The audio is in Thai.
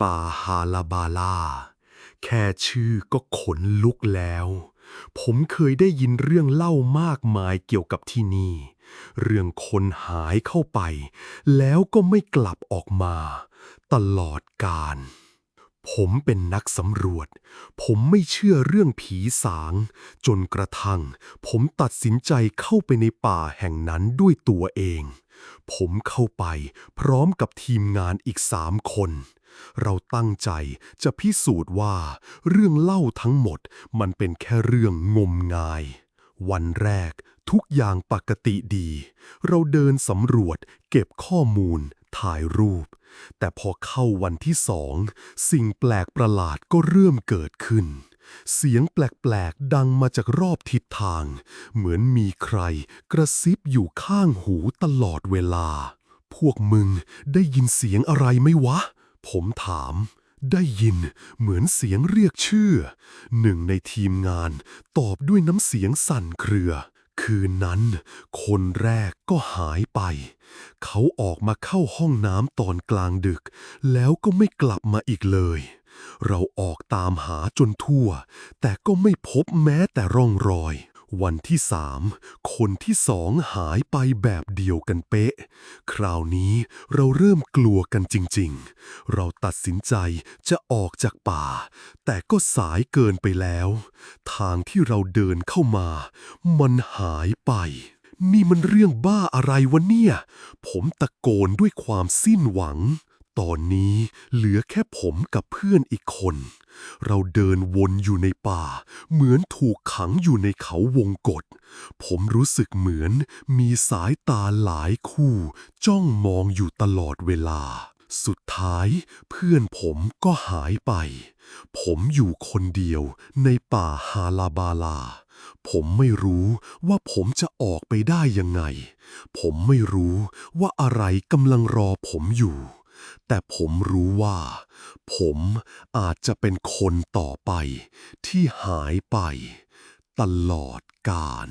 ป่าฮาลาบาลา แค่ชื่อก็ขนลุกแล้ว ผมเคยได้ยินเรื่องเล่ามากมายเกี่ยวกับที่นี่ เรื่องคนหายเข้าไป แล้วก็ไม่กลับออกมา ตลอดกาลผมเป็นนักสำรวจ ผมไม่เชื่อเรื่องผีสาง จนกระทั่ง ผมตัดสินใจเข้าไปในป่าแห่งนั้นด้วยตัวเองผมเข้าไปพร้อมกับทีมงานอีกสามคน เราตั้งใจจะพิสูจน์ว่า เรื่องเล่าทั้งหมดมันเป็นแค่เรื่องงมงาย วันแรกทุกอย่างปกติดี เราเดินสำรวจเก็บข้อมูล ถ่ายรูป แต่พอเข้าวันที่สอง สิ่งแปลกประหลาดก็เริ่มเกิดขึ้น เสียงแปลกๆ ดังมาจากรอบทิศทาง เหมือนมีใครกระซิบอยู่ข้างหูตลอดเวลา พวกมึงได้ยินเสียงอะไรไหมวะ ผมถามได้ยินเหมือนเสียงเรียกชื่อ หนึ่งในทีมงานตอบด้วยน้ำเสียงสั่นเครือ คืนนั้น คนแรกก็หายไป เขาออกมาเข้าห้องน้ำตอนกลางดึก แล้วก็ไม่กลับมาอีกเลย เราออกตามหาจนทั่ว แต่ก็ไม่พบแม้แต่ร่องรอย วันที่สามคนที่สองหายไปแบบเดียวกันเป๊ะ คราวนี้เราเริ่มกลัวกันจริงๆ เราตัดสินใจจะออกจากป่า แต่ก็สายเกินไปแล้ว ทางที่เราเดินเข้ามา มันหายไป นี่มันเรื่องบ้าอะไรวะเนี่ย ผมตะโกนด้วยความสิ้นหวัง ตอนนี้เหลือแค่ผมกับเพื่อนอีกคน เราเดินวนอยู่ในป่า เหมือนถูกขังอยู่ในเขาวงกฏผมรู้สึกเหมือนมีสายตาหลายคู่ จ้องมองอยู่ตลอดเวลา สุดท้ายเพื่อนผมก็หายไป ผมอยู่คนเดียวในป่าฮาลาบาลา ผมไม่รู้ว่าผมจะออกไปได้ยังไง ผมไม่รู้ว่าอะไรกำลังรอผมอยู่ แต่ผมรู้ว่า ผมอาจจะเป็นคนต่อไปที่หายไป ตลอดกาล